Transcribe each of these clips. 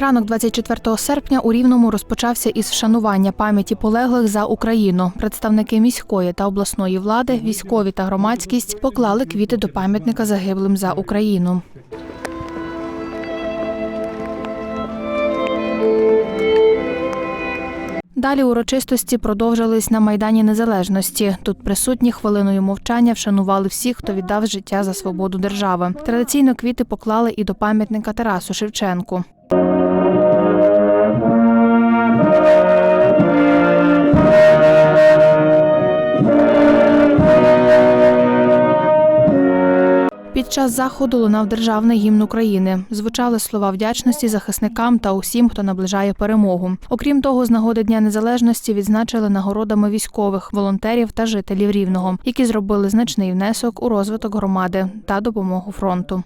Ранок 24 серпня у Рівному розпочався із вшанування пам'яті полеглих за Україну. Представники міської та обласної влади, військові та громадськість поклали квіти до пам'ятника загиблим за Україну. Далі урочистості продовжились на Майдані Незалежності. Тут присутні хвилиною мовчання вшанували всіх, хто віддав життя за свободу держави. Традиційно квіти поклали і до пам'ятника Тарасу Шевченку. Час заходу лунав державний гімн України. Звучали слова вдячності захисникам та усім, хто наближає перемогу. Окрім того, з нагоди Дня Незалежності відзначили нагородами військових, волонтерів та жителів Рівного, які зробили значний внесок у розвиток громади та допомогу фронту.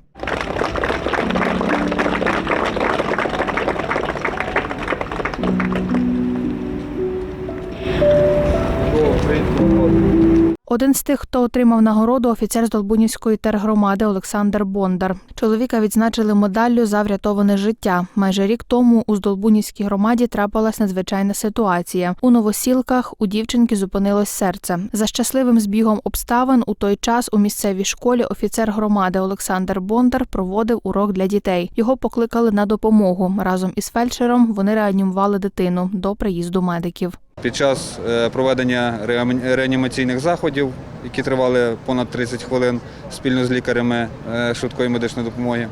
Один з тих, хто отримав нагороду, офіцер з Долбунівської тергромади Олександр Бондар. Чоловіка відзначили медаллю за врятоване життя. Майже рік тому у Здолбунівській громаді трапилась надзвичайна ситуація. У новосілках у дівчинки зупинилось серце. За щасливим збігом обставин у той час у місцевій школі офіцер громади Олександр Бондар проводив урок для дітей. Його покликали на допомогу. Разом із фельдшером вони реанімували дитину до приїзду медиків. Під час е, проведення реані- реанімаційних заходів, які тривали понад 30 хвилин спільно з лікарями е, швидкої медичної допомоги,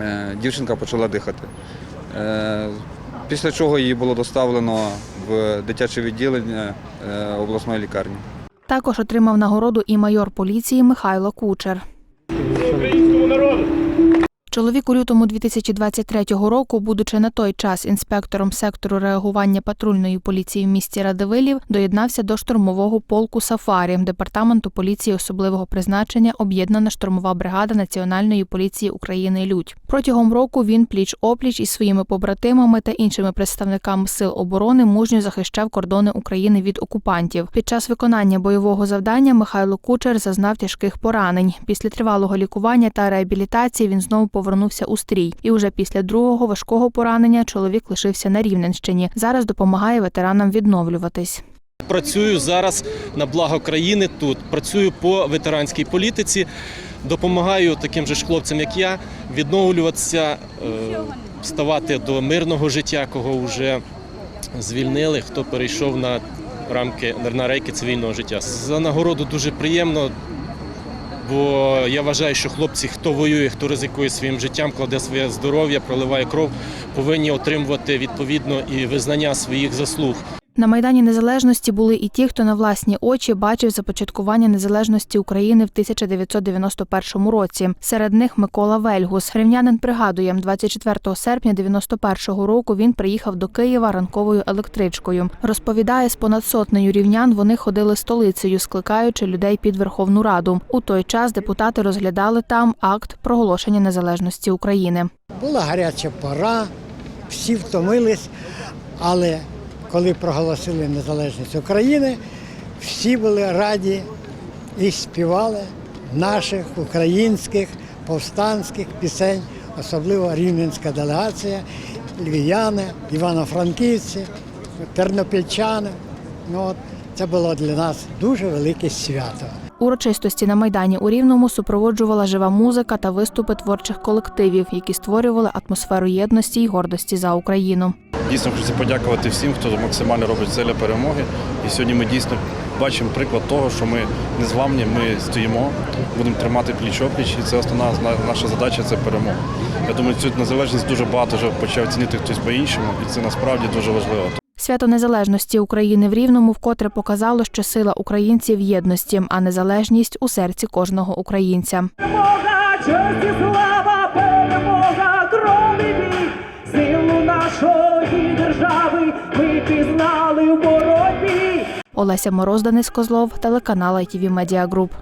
е, дівчинка почала дихати. Після чого її було доставлено в дитяче відділення обласної лікарні. Також отримав нагороду і майор поліції Михайло Кучер. українському народу. Чоловік у лютому 2023 року, будучи на той час інспектором сектору реагування патрульної поліції в місті Радивилів, доєднався до штурмового полку Сафарі департаменту поліції особливого призначення об'єднана штурмова бригада Національної поліції України Людь. Протягом року він пліч опліч із своїми побратимами та іншими представниками сил оборони мужньо захищав кордони України від окупантів. Під час виконання бойового завдання Михайло Кучер зазнав тяжких поранень. Після тривалого лікування та реабілітації він знову повернувся у стрій. І уже після другого важкого поранення чоловік лишився на Рівненщині. Зараз допомагає ветеранам відновлюватись. Працюю зараз на благо країни тут. Працюю по ветеранській політиці, допомагаю таким же ж хлопцям, як я, відновлюватися, е, ставати до мирного життя, кого вже звільнили, хто перейшов на рамки на рейки цивільного життя. За нагороду дуже приємно. Бо я вважаю, що хлопці, хто воює, хто ризикує своїм життям, кладе своє здоров'я, проливає кров, повинні отримувати відповідно і визнання своїх заслуг. На майдані незалежності були і ті, хто на власні очі бачив започаткування незалежності України в 1991 році. Серед них Микола Вельгус. Рівнянин пригадує, 24 серпня 91 року він приїхав до Києва ранковою електричкою. Розповідає, з понад сотнею рівнян вони ходили столицею, скликаючи людей під Верховну Раду. У той час депутати розглядали там акт проголошення незалежності України. Була гаряча пора, всі втомились, але коли проголосили незалежність України, всі були раді і співали наших українських повстанських пісень, особливо рівненська делегація, львів'яни, івано-франківці, тернопільчани. Ну, от, це було для нас дуже велике свято. Урочистості на майдані у Рівному супроводжувала жива музика та виступи творчих колективів, які створювали атмосферу єдності й гордості за Україну. Дійсно хочеться подякувати всім, хто максимально робить все для перемоги. І сьогодні ми дійсно бачимо приклад того, що ми не зламні, ми стоїмо, будемо тримати пліч опліч, і це основна наша задача це перемога. Я думаю, цю незалежність дуже багато вже почав цінити хтось по-іншому, і це насправді дуже важливо. Свято незалежності України в Рівному вкотре показало, що сила українців в єдності, а незалежність у серці кожного українця. Перемога, честь і слава, перемога, кров Олеся Мороз, Денис Козлов, телеканал ITV Media Group.